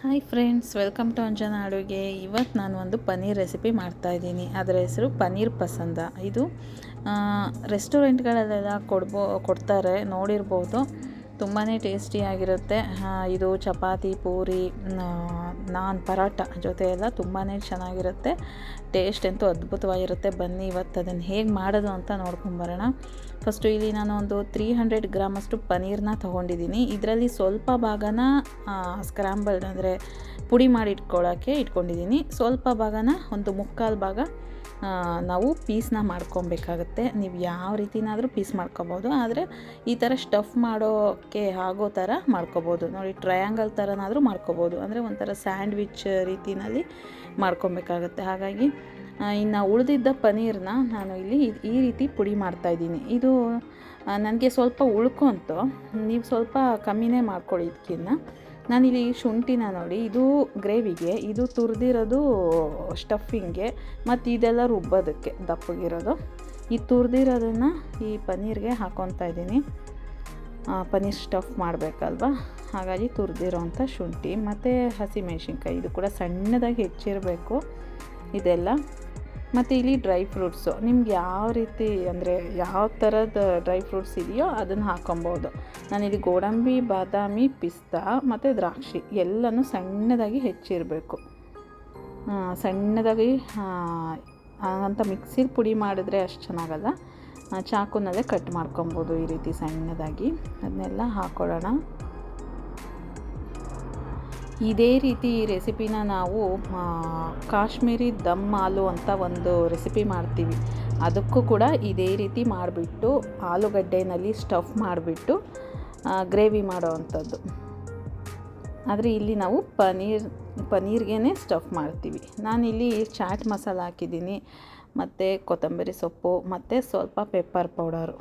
Hi friends welcome to Anjana ಅಡುಗೆ ಇವತ್ತು ನಾನು ಒಂದು ಪನ್ನೀರ್ ರೆಸಿಪಿ ಮಾಡ್ತಾಯಿದ್ದೀನಿ ಅದರ ಹೆಸರು ಪನ್ನೀರ್ ಪಸಂದ. ಇದು ರೆಸ್ಟೋರೆಂಟ್ಗಳಲ್ಲೆಲ್ಲ ಕೊಡ್ಬೋ, ಕೊಡ್ತಾರೆ, ನೋಡಿರ್ಬೋದು. ತುಂಬಾ ಟೇಸ್ಟಿಯಾಗಿರುತ್ತೆ ಇದು ಚಪಾತಿ, ಪೂರಿ ನಾನ್ ಪರಾಟ ಜೊತೆ ಎಲ್ಲ ತುಂಬಾ ಚೆನ್ನಾಗಿರುತ್ತೆ. ಟೇಸ್ಟ್ ಅಂತೂ ಅದ್ಭುತವಾಗಿರುತ್ತೆ. ಬನ್ನಿ ಇವತ್ತು ಅದನ್ನು ಹೇಗೆ ಮಾಡೋದು ಅಂತ ನೋಡ್ಕೊಂಬರೋಣ ಫಸ್ಟು ಇಲ್ಲಿ ನಾನು ಒಂದು ತ್ರೀ ಹಂಡ್ರೆಡ್ ಗ್ರಾಮಷ್ಟು ಪನೀರ್ನ ತೊಗೊಂಡಿದ್ದೀನಿ. ಇದರಲ್ಲಿ ಸ್ವಲ್ಪ ಭಾಗನ ಸ್ಕ್ರಾಂಬಲ್ ಅಂದರೆ ಪುಡಿ ಮಾಡಿ ಇಟ್ಕೊಳ್ಳೋಕ್ಕೆ ಇಟ್ಕೊಂಡಿದ್ದೀನಿ. ಸ್ವಲ್ಪ ಭಾಗನ ಒಂದು ಮುಕ್ಕಾಲು ಭಾಗ ನಾವು ಪೀಸ್ನ ಮಾಡ್ಕೊಬೇಕಾಗತ್ತೆ. ನೀವು ಯಾವ ರೀತಿನಾದರೂ ಪೀಸ್ ಮಾಡ್ಕೊಬೋದು. ಆದರೆ ಈ ಥರ ಸ್ಟಫ್ ಮಾಡೋಕ್ಕೆ ಆಗೋ ಥರ ಮಾಡ್ಕೊಬೋದು. ನೋಡಿ ಟ್ರಯಾಂಗಲ್ ಥರನಾದರೂ ಮಾಡ್ಕೊಬೋದು. ಅಂದರೆ ಒಂಥರ ಸ್ಯಾಂಡ್ವಿಚ್ ರೀತಿಯಲ್ಲಿ ಮಾಡ್ಕೊಬೇಕಾಗತ್ತೆ. ಹಾಗಾಗಿ ಇನ್ನು ಉಳಿದಿದ್ದ ಪನೀರ್ನ ನಾನು ಇಲ್ಲಿ ಈ ರೀತಿ ಪುಡಿ ಮಾಡ್ತಾಯಿದ್ದೀನಿ ಇದು ನನಗೆ ಸ್ವಲ್ಪ ಉಳ್ಕೊಂತು ನೀವು ಸ್ವಲ್ಪ ಕಮ್ಮಿನೇ ಮಾಡ್ಕೊಳ್ಳಿ ಇದಕ್ಕಿನ್ನ. ನಾನಿಲ್ಲಿ ಶುಂಠಿನ ನೋಡಿ, ಇದು ಗ್ರೇವಿಗೆ, ಇದು ತುರಿದಿರೋದು ಸ್ಟಫಿಂಗ್ಗೆ, ಮತ್ತು ಇದೆಲ್ಲ ರುಬ್ಬೋದಕ್ಕೆ ದಪ್ಪಗಿರೋದು. ಈ ತುರಿದಿರೋದನ್ನು ಈ ಪನ್ನೀರ್ಗೆ ಹಾಕ್ಕೊತಾ ಇದ್ದೀನಿ. ಪನ್ನೀರ್ ಸ್ಟಫ್ ಮಾಡಬೇಕಲ್ವ? ಹಾಗಾಗಿ ತುರಿದಿರೋವಂಥ ಶುಂಠಿ ಮತ್ತು ಹಸಿಮೆಣ್ಸಿನ್ಕಾಯಿ. ಇದು ಕೂಡ ಸಣ್ಣದಾಗಿ ಹೆಚ್ಚಿರಬೇಕು ಇದೆಲ್ಲ. ಮತ್ತು ಇಲ್ಲಿ ಡ್ರೈ ಫ್ರೂಟ್ಸು. ನಿಮ್ಗೆ ಯಾವ ರೀತಿ ಅಂದರೆ ಯಾವ ಥರದ ಡ್ರೈ ಫ್ರೂಟ್ಸ್ ಇದೆಯೋ ಅದನ್ನು ಹಾಕೊಬೋದು. ನಾನಿಲ್ಲಿ ಗೋಡಂಬಿ, ಬಾದಾಮಿ, ಪಿಸ್ತಾ ಮತ್ತು ದ್ರಾಕ್ಷಿ ಎಲ್ಲನೂ ಸಣ್ಣದಾಗಿ ಹೆಚ್ಚಿರಬೇಕು. ಸಣ್ಣದಾಗಿ ಅಂತ ಮಿಕ್ಸಿಲಿ ಪುಡಿ ಮಾಡಿದ್ರೆ ಅಷ್ಟು ಚೆನ್ನಾಗಲ್ಲ. ಚಾಕುನಲ್ಲೇ ಕಟ್ ಮಾಡ್ಕೊಬೋದು ಈ ರೀತಿ ಸಣ್ಣದಾಗಿ. ಅದನ್ನೆಲ್ಲ ಹಾಕ್ಕೊಳ್ಳೋಣ ಇದೇ ರೀತಿ ಈ ರೆಸಿಪಿನ ನಾವು ಕಾಶ್ಮೀರಿ ದಮ್ ಆಲು ಅಂತ ಒಂದು ರೆಸಿಪಿ ಮಾಡ್ತೀವಿ. ಅದಕ್ಕೂ ಕೂಡ ಇದೇ ರೀತಿ ಮಾಡಿಬಿಟ್ಟು, ಆಲೂಗಡ್ಡೆನಲ್ಲಿ ಸ್ಟಫ್ ಮಾಡಿಬಿಟ್ಟು ಗ್ರೇವಿ ಮಾಡೋ ಅಂಥದ್ದು. ಆದರೆ ಇಲ್ಲಿ ನಾವು ಪನೀರ್ ಪನೀರ್ಗೆ ಸ್ಟಫ್ ಮಾಡ್ತೀವಿ. ನಾನಿಲ್ಲಿ ಚಾಟ್ ಮಸಾಲ ಹಾಕಿದ್ದೀನಿ. ಮತ್ತು ಕೊತ್ತಂಬರಿ ಸೊಪ್ಪು, ಮತ್ತು ಸ್ವಲ್ಪ ಪೆಪ್ಪರ್ ಪೌಡರು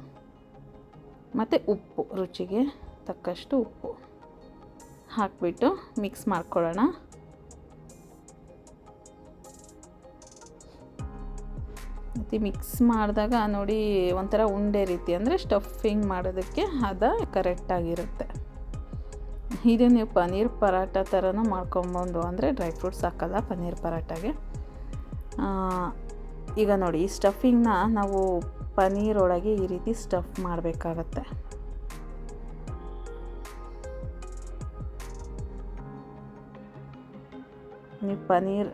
ಮತ್ತು ಉಪ್ಪು, ರುಚಿಗೆ ತಕ್ಕಷ್ಟು ಉಪ್ಪು ಹಾಕಿಬಿಟ್ಟು ಮಿಕ್ಸ್ ಮಾಡ್ಕೊಳ್ಳೋಣ. ಮತ್ತು ಮಿಕ್ಸ್ ಮಾಡಿದಾಗ ನೋಡಿ ಒಂಥರ ಉಂಡೆ ರೀತಿ, ಅಂದರೆ ಸ್ಟಫಿಂಗ್ ಮಾಡೋದಕ್ಕೆ ಅದ ಕರೆಕ್ಟಾಗಿರುತ್ತೆ ಇದು ನೀವು ಪನ್ನೀರ್ ಪರಾಟ ಥರನೂ ಮಾಡ್ಕೊಬೋದು ಅಂದರೆ ಡ್ರೈ ಫ್ರೂಟ್ಸ್ ಹಾಕಲ್ಲ ಪನ್ನೀರ್ ಪರಾಟಾಗೆ ಈಗ ನೋಡಿ ಈ ಸ್ಟಫಿಂಗ್ನ ನಾವು ಪನ್ನೀರ್ ಒಳಗೆ ಈ ರೀತಿ ಸ್ಟಫ್ ಮಾಡಬೇಕಾಗತ್ತೆ. ನೀವು ಪನ್ನೀರ್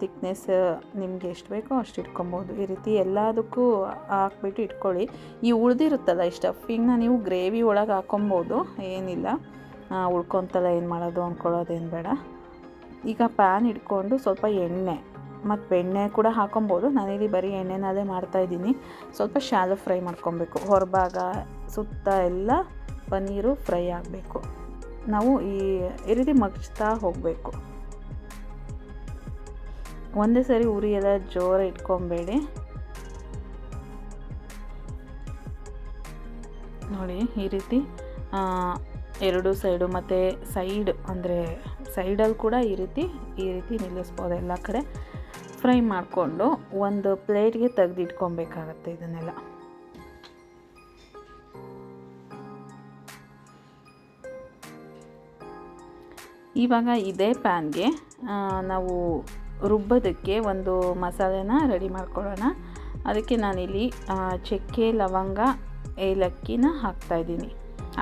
ತಿಕ್ನೆಸ್ ನಿಮಗೆ ಎಷ್ಟು ಬೇಕೋ ಅಷ್ಟು ಇಟ್ಕೊಬೋದು. ಈ ರೀತಿ ಎಲ್ಲದಕ್ಕೂ ಹಾಕ್ಬಿಟ್ಟು ಇಟ್ಕೊಳ್ಳಿ. ಈ ಉಳಿದಿರುತ್ತಲ್ಲ ಈ ಸ್ಟಫಿಂಗ್ನ ನೀವು ಗ್ರೇವಿ ಒಳಗೆ ಹಾಕೊಬೋದು ಏನಿಲ್ಲ. ಉಳ್ಕೊತಲ್ಲ ಏನು ಮಾಡೋದು ಅಂದ್ಕೊಳ್ಳೋದೇನು ಬೇಡ. ಈಗ ಪ್ಯಾನ್ ಇಟ್ಕೊಂಡು ಸ್ವಲ್ಪ ಎಣ್ಣೆ ಮತ್ತು ಬೆಣ್ಣೆ ಕೂಡ ಹಾಕೊಬೋದು. ನಾನಿಲ್ಲಿ ಬರೀ ಎಣ್ಣೆನಲ್ಲೇ ಮಾಡ್ತಾಯಿದ್ದೀನಿ ಸ್ವಲ್ಪ ಶಾಲೋ ಫ್ರೈ ಮಾಡ್ಕೊಬೇಕು. ಹೊರಭಾಗ, ಸುತ್ತ ಎಲ್ಲ ಪನ್ನೀರು ಫ್ರೈ ಆಗಬೇಕು. ನಾವು ಈ ಈ ರೀತಿ ಮಗ್ಚ್ತಾ ಹೋಗಬೇಕು. ಒಂದೇ ಸರಿ ಉರಿ ಎಲ್ಲ ಜೋರ ಇಟ್ಕೊಬೇಡಿ. ನೋಡಿ, ಈ ರೀತಿ ಎರಡು ಸೈಡು ಮತ್ತು ಸೈಡ್ ಅಂದರೆ ಸೈಡಲ್ಲಿ ಕೂಡ ಈ ರೀತಿ ಈ ರೀತಿ ನಿಲ್ಲಿಸ್ಬೋದು ಎಲ್ಲ ಕಡೆ. ಫ್ರೈ ಮಾಡಿಕೊಂಡು ಒಂದು ಪ್ಲೇಟ್ಗೆ ತೆಗೆದಿಟ್ಕೊಬೇಕಾಗತ್ತೆ ಇದನ್ನೆಲ್ಲ. ಇವಾಗ ಇದೇ ಪ್ಯಾನ್ಗೆ ನಾವು ರುಬ್ಬೋದಕ್ಕೆ ಒಂದು ಮಸಾಲೆನ ರೆಡಿ ಮಾಡ್ಕೊಳ್ಳೋಣ. ಅದಕ್ಕೆ ನಾನಿಲ್ಲಿ ಚಕ್ಕೆ, ಲವಂಗ, ಏಲಕ್ಕಿನ ಹಾಕ್ತಾಯಿದ್ದೀನಿ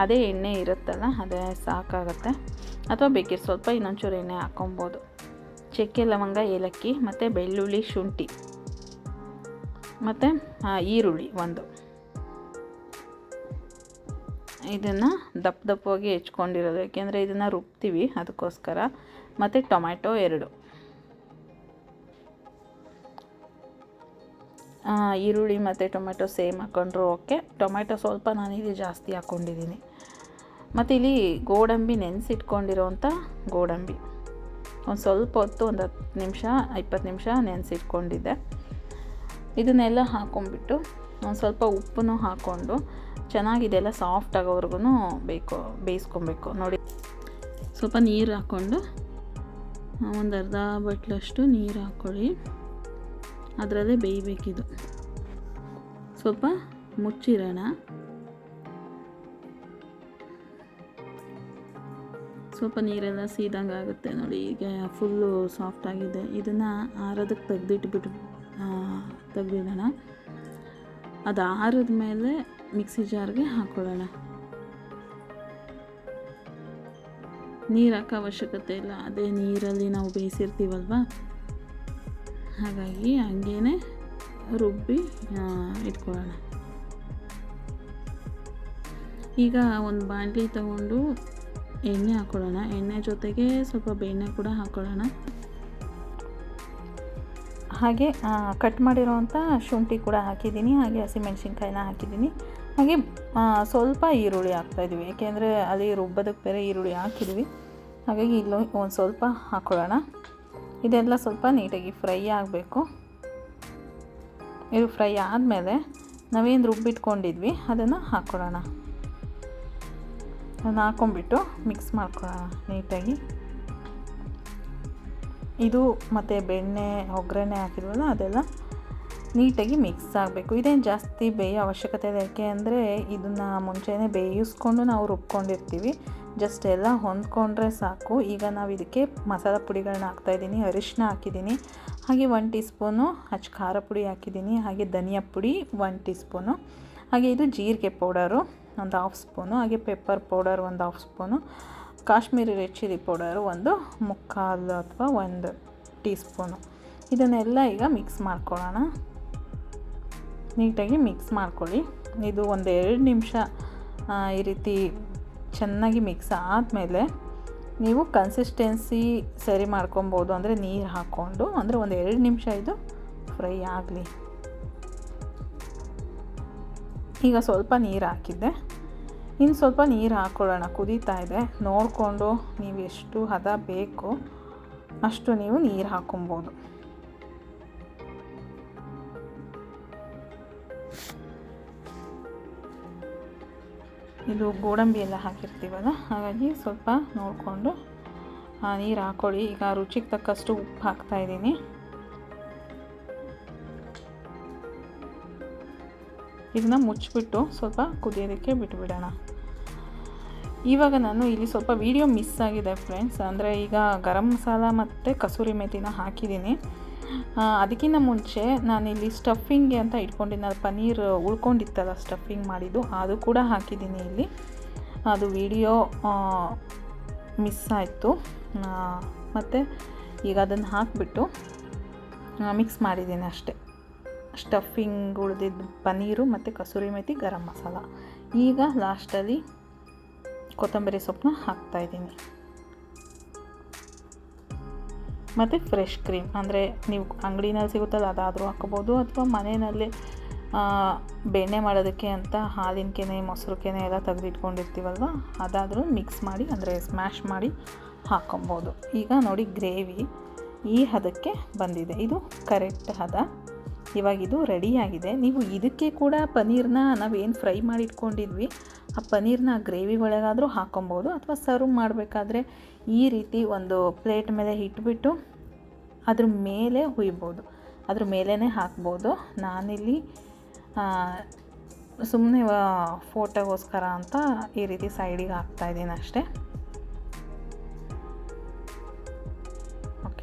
ಅದೇ ಎಣ್ಣೆ ಇರುತ್ತಲ್ಲ, ಅದೇ ಸಾಕಾಗುತ್ತೆ. ಅಥವಾ ಬೇಕಿದ್ರೆ ಸ್ವಲ್ಪ ಇನ್ನೊಂಚೂರು ಎಣ್ಣೆ ಹಾಕೊಬೋದು ಚಕ್ಕೆ, ಲವಂಗ, ಏಲಕ್ಕಿ ಮತ್ತು ಬೆಳ್ಳುಳ್ಳಿ, ಶುಂಠಿ ಮತ್ತು ಈರುಳ್ಳಿ ಒಂದು. ಇದನ್ನು ದಪ್ಪ ದಪ್ಪವಾಗಿ ಹೆಚ್ಕೊಂಡಿರೋದು, ಯಾಕೆಂದರೆ ಇದನ್ನು ರುಬ್ತೀವಿ ಅದಕ್ಕೋಸ್ಕರ. ಮತ್ತು ಟೊಮ್ಯಾಟೊ ಎರಡು. ಈರುಳ್ಳಿ ಮತ್ತು ಟೊಮೆಟೊ ಸೇಮ್ ಹಾಕ್ಕೊಂಡ್ರು ಓಕೆ. ಟೊಮೆಟೊ ಸ್ವಲ್ಪ ನಾನಿಲ್ಲಿ ಜಾಸ್ತಿ ಹಾಕ್ಕೊಂಡಿದ್ದೀನಿ ಮತ್ತು ಇಲ್ಲಿ ಗೋಡಂಬಿ ನೆನೆಸಿಟ್ಕೊಂಡಿರೋವಂಥ ಗೋಡಂಬಿ. ಒಂದು ಸ್ವಲ್ಪ ಹೊತ್ತು ಒಂದು ಹತ್ತು ನಿಮಿಷ, ಇಪ್ಪತ್ತು ನಿಮಿಷ ನೆನೆಸಿಟ್ಕೊಂಡಿದ್ದೆ. ಇದನ್ನೆಲ್ಲ ಹಾಕೊಂಡ್ಬಿಟ್ಟು ಒಂದು ಸ್ವಲ್ಪ ಉಪ್ಪನ್ನು ಹಾಕ್ಕೊಂಡು ಚೆನ್ನಾಗಿದೆಲ್ಲ ಸಾಫ್ಟ್ ಆಗೋವರೆಗೂ ಬೇಕು, ಬೇಯಿಸ್ಕೊಬೇಕು. ನೋಡಿ, ಸ್ವಲ್ಪ ನೀರು ಹಾಕ್ಕೊಂಡು ಒಂದು ಅರ್ಧ ಬಟ್ಲಷ್ಟು ನೀರು ಹಾಕ್ಕೊಳ್ಳಿ. ಅದರಲ್ಲೇ ಬೇಯಬೇಕಿದು. ಸ್ವಲ್ಪ ಮುಚ್ಚಿರೋಣ. ಸ್ವಲ್ಪ ನೀರೆಲ್ಲ ಸೀದಂಗೆ ಆಗುತ್ತೆ ನೋಡಿ, ಈಗ ಫುಲ್ಲು ಸಾಫ್ಟ್ ಆಗಿದೆ. ಇದನ್ನು ಆರೋದಕ್ಕೆ ತೆಗೆದಿಟ್ಬಿಟ್ಟು ತೆಗೆದಿಡೋಣ. ಅದು ಆರಿದ ಮೇಲೆ ಮಿಕ್ಸಿ ಜಾರ್ಗೆ ಹಾಕ್ಕೊಳ್ಳೋಣ ನೀರು ಹಾಕೋ ಅವಶ್ಯಕತೆ ಇಲ್ಲ. ಅದೇ ನೀರಲ್ಲಿ ನಾವು ಬೇಯಿಸಿರ್ತೀವಲ್ವ? ಹಾಗಾಗಿ ಹಂಗೇ ರುಬ್ಬಿ ಇಟ್ಕೊಳ್ಳೋಣ. ಈಗ ಒಂದು ಬಾಣಲಿ ತಗೊಂಡು ಎಣ್ಣೆ ಹಾಕ್ಕೊಳ್ಳೋಣ ಎಣ್ಣೆ ಜೊತೆಗೆ ಸ್ವಲ್ಪ ಬೆಣ್ಣೆ ಕೂಡ ಹಾಕ್ಕೊಳ್ಳೋಣ ಹಾಗೆ ಕಟ್ ಮಾಡಿರೋವಂಥ ಶುಂಠಿ ಕೂಡ ಹಾಕಿದ್ದೀನಿ. ಹಾಗೆ ಹಸಿಮೆಣ್ಸಿನ್ಕಾಯಿನ ಹಾಕಿದ್ದೀನಿ. ಹಾಗೆ ಸ್ವಲ್ಪ ಈರುಳ್ಳಿ ಹಾಕ್ತಾಯಿದ್ದೀವಿ ಏಕೆಂದರೆ ಅಲ್ಲಿ ರುಬ್ಬೋದಕ್ಕೆ ಬೇರೆ ಈರುಳ್ಳಿ ಹಾಕಿದ್ವಿ ಹಾಗಾಗಿ ಇಲ್ಲೂ ಒಂದು ಸ್ವಲ್ಪ ಹಾಕ್ಕೊಳ್ಳೋಣ ಇದೆಲ್ಲ ಸ್ವಲ್ಪ ನೀಟಾಗಿ ಫ್ರೈ ಆಗಬೇಕು. ಇದು ಫ್ರೈ ಆದಮೇಲೆ ನಾವೇನು ರುಬ್ಬಿಟ್ಕೊಂಡಿದ್ವಿ, ಅದನ್ನು ಹಾಕ್ಕೊಳ್ಳೋಣ ಅದನ್ನ ಹಾಕೊಂಡ್ಬಿಟ್ಟು ಮಿಕ್ಸ್ ಮಾಡ್ಕೊಳ್ಳೋಣ ನೀಟಾಗಿ ಇದು ಮತ್ತು ಬೆಣ್ಣೆ, ಒಗ್ಗರಣೆ ಹಾಕಿದ್ವಲ್ಲ ಅದೆಲ್ಲ ನೀಟಾಗಿ ಮಿಕ್ಸ್ ಆಗಬೇಕು. ಇದೇನು ಜಾಸ್ತಿ ಬೇಯೋ ಅವಶ್ಯಕತೆ ಇದೆ ಯಾಕೆ ಅಂದರೆ ಇದನ್ನು ಮುಂಚೆನೇ ಬೇಯಿಸ್ಕೊಂಡು ನಾವು ರುಬ್ಕೊಂಡಿರ್ತೀವಿ. ಜಸ್ಟ್ ಎಲ್ಲ ಹೊಂದ್ಕೊಂಡ್ರೆ ಸಾಕು. ಈಗ ನಾವು ಇದಕ್ಕೆ ಮಸಾಲ ಪುಡಿಗಳನ್ನ ಹಾಕ್ತಾಯಿದ್ದೀನಿ ಅರಿಶಿನ ಹಾಕಿದ್ದೀನಿ. ಹಾಗೆ ಒನ್ ಟೀ ಸ್ಪೂನು ಹಚ್ಚ ಖಾರ ಪುಡಿ ಹಾಕಿದ್ದೀನಿ. ಹಾಗೆ ಧನಿಯಾ ಪುಡಿ ಒನ್ ಟೀ ಸ್ಪೂನು ಹಾಗೆ ಇದು ಜೀರಿಗೆ ಪೌಡರು ಒಂದು ಹಾಫ್ ಸ್ಪೂನು ಹಾಗೆ ಪೆಪ್ಪರ್ ಪೌಡರ್ ಒಂದು half spoon Kashmiri red chilli powder ಒಂದು ಮುಕ್ಕಾಲು ಅಥವಾ ಒಂದು ಟೀ ಸ್ಪೂನು ಇದನ್ನೆಲ್ಲ ಈಗ ಮಿಕ್ಸ್ ಮಾಡ್ಕೊಳ್ಳೋಣ. ನೀಟಾಗಿ ಮಿಕ್ಸ್ ಮಾಡ್ಕೊಳ್ಳಿ. ಇದು ಒಂದು ಎರಡು ನಿಮಿಷ ಈ ರೀತಿ ಚೆನ್ನಾಗಿ ಮಿಕ್ಸ್ ಆದಮೇಲೆ ನೀವು ಕನ್ಸಿಸ್ಟೆನ್ಸಿ ಸರಿ ಮಾಡ್ಕೊಬೋದು. ಅಂದರೆ ನೀರು ಹಾಕ್ಕೊಂಡು ಅಂದರೆ ಒಂದು ಎರಡು ನಿಮಿಷ ಇದು ಫ್ರೈ ಆಗಲಿ. ಈಗ ಸ್ವಲ್ಪ ನೀರು ಹಾಕಿದ್ದೆ. ಇನ್ನು ಸ್ವಲ್ಪ ನೀರು ಹಾಕ್ಕೊಳ್ಳೋಣ ಕುದೀತಾ ಇದೆ. ನೋಡಿಕೊಂಡು ನೀವು ಎಷ್ಟು ಹದ ಬೇಕು ಅಷ್ಟು ನೀವು ನೀರು ಹಾಕ್ಕೊಬೋದು ಇದು ಗೋಡಂಬಿ ಎಲ್ಲ ಹಾಕಿರ್ತೀವಲ್ಲ, ಹಾಗಾಗಿ ಸ್ವಲ್ಪ ನೋಡಿಕೊಂಡು ನೀರು ಹಾಕ್ಕೊಳ್ಳಿ ಈಗ ರುಚಿಗೆ ತಕ್ಕಷ್ಟು ಉಪ್ಪು ಹಾಕ್ತಾ ಇದನ್ನ ಮುಚ್ಚಿಬಿಟ್ಟು ಸ್ವಲ್ಪ ಕುದಿಯೋದಕ್ಕೆ ಬಿಟ್ಬಿಡೋಣ. ಇವಾಗ ನಾನು ಇಲ್ಲಿ ಸ್ವಲ್ಪ ವೀಡಿಯೋ ಮಿಸ್ ಆಗಿದೆ ಫ್ರೆಂಡ್ಸ್ ಅಂದರೆ ಈಗ ಗರಂ ಮಸಾಲ ಮತ್ತು ಕಸೂರಿ ಮೆಥಿನ ಹಾಕಿದ್ದೀನಿ. ಅದಕ್ಕಿಂತ ಮುಂಚೆ ನಾನಿಲ್ಲಿ ಸ್ಟಫಿಂಗ್ಗೆ ಅಂತ ಇಟ್ಕೊಂಡಿದ್ದೆ. ಪನ್ನೀರ್ ಉಳ್ಕೊಂಡಿತ್ತಲ್ಲ ಸ್ಟಫಿಂಗ್ ಮಾಡಿದ್ದು. ಅದು ಕೂಡ ಹಾಕಿದ್ದೀನಿ ಇಲ್ಲಿ. ಅದು ವಿಡಿಯೋ ಮಿಸ್ ಆಯಿತು. ಮತ್ತು ಈಗ ಅದನ್ನು ಹಾಕಿಬಿಟ್ಟು ಮಿಕ್ಸ್ ಮಾಡಿದ್ದೀನಿ ಅಷ್ಟೇ. ಸ್ಟಫಿಂಗ್ ಉಳಿದಿದ್ದು ಪನ್ನೀರು ಮತ್ತು ಕಸೂರಿ ಮೇಥಿ ಗರಂ ಮಸಾಲ. ಈಗ ಲಾಸ್ಟಲ್ಲಿ ಕೊತ್ತಂಬರಿ ಸೊಪ್ಪನ್ನ ಹಾಕ್ತಾಯಿದ್ದೀನಿ ಮತ್ತು ಫ್ರೆಶ್ ಕ್ರೀಮ್ ಅಂದರೆ ನೀವು ಅಂಗಡಿನಲ್ಲಿ ಸಿಗುತ್ತಲ್ಲ, ಅದಾದರೂ ಹಾಕ್ಕೋಬೋದು ಅಥವಾ ಮನೆಯಲ್ಲಿ ಬೆಣ್ಣೆ ಮಾಡೋದಕ್ಕೆ ಅಂತ ಹಾಲಿನ ಕೆನೆ, ಮೊಸರು ಕೆನೆ ಎಲ್ಲ ತೆಗೆದಿಟ್ಕೊಂಡಿರ್ತೀವಲ್ವ? ಅದಾದರೂ ಮಿಕ್ಸ್ ಮಾಡಿ, ಅಂದರೆ ಸ್ಮ್ಯಾಶ್ ಮಾಡಿ ಹಾಕ್ಕೊಬೋದು. ಈಗ ನೋಡಿ ಗ್ರೇವಿ ಈ ಹದಕ್ಕೆ ಬಂದಿದೆ. ಇದು ಕರೆಕ್ಟ್ ಹದ. ಇವಾಗ ಇದು ರೆಡಿಯಾಗಿದೆ. ನೀವು ಇದಕ್ಕೆ ಕೂಡ ಪನ್ನೀರ್ನ ನಾವೇನು ಫ್ರೈ ಮಾಡಿ ಇಟ್ಕೊಂಡಿದ್ವಿ ಆ ಪನ್ನೀರ್ನ ಗ್ರೇವಿ ಒಳಗಾದರೂ ಹಾಕ್ಕೊಬೋದು ಅಥವಾ ಸರ್ವ್ ಮಾಡಬೇಕಾದ್ರೆ ಈ ರೀತಿ ಒಂದು ಪ್ಲೇಟ್ ಮೇಲೆ ಇಟ್ಬಿಟ್ಟು ಅದ್ರ ಮೇಲೆ ಹುಯ್ಬೋದು. ಅದ್ರ ಮೇಲೇ ಹಾಕ್ಬೋದು. ನಾನಿಲ್ಲಿ ಸುಮ್ಮನೆ ಫೋಟೋಗೋಸ್ಕರ ಅಂತ ಈ ರೀತಿ ಸೈಡಿಗೆ ಹಾಕ್ತಾಯಿದ್ದೀನಿ ಅಷ್ಟೇ.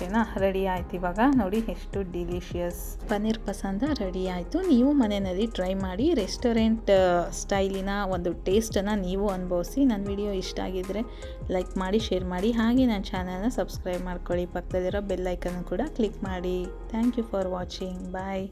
ಓಕೆನಾ ರೆಡಿ ಆಯ್ತು ಇವಾಗ. ನೋಡಿ ಎಷ್ಟು ಡಿಲಿಷಿಯಸ್ ಪನ್ನೀರ್ ಪಸಂದ ರೆಡಿ ಆಯಿತು. ನೀವು ಮನೆಯಲ್ಲಿ ಟ್ರೈ ಮಾಡಿ ರೆಸ್ಟೋರೆಂಟ್ ಸ್ಟೈಲಿನ ಒಂದು ಟೇಸ್ಟನ್ನು ನೀವು ಅನುಭವಿಸಿ. ನನ್ನ ವಿಡಿಯೋ ಇಷ್ಟ ಆಗಿದ್ದರೆ ಲೈಕ್ ಮಾಡಿ ಶೇರ್ ಮಾಡಿ. ಹಾಗೆ ನನ್ನ ಚಾನಲ್ನ ಸಬ್ಸ್ಕ್ರೈಬ್ ಮಾಡ್ಕೊಳ್ಳಿ. ಪಕ್ಕದಲ್ಲಿರೋ ಬೆಲ್ ಐಕನ್ನು ಕೂಡ ಕ್ಲಿಕ್ ಮಾಡಿ. Thank you for watching bye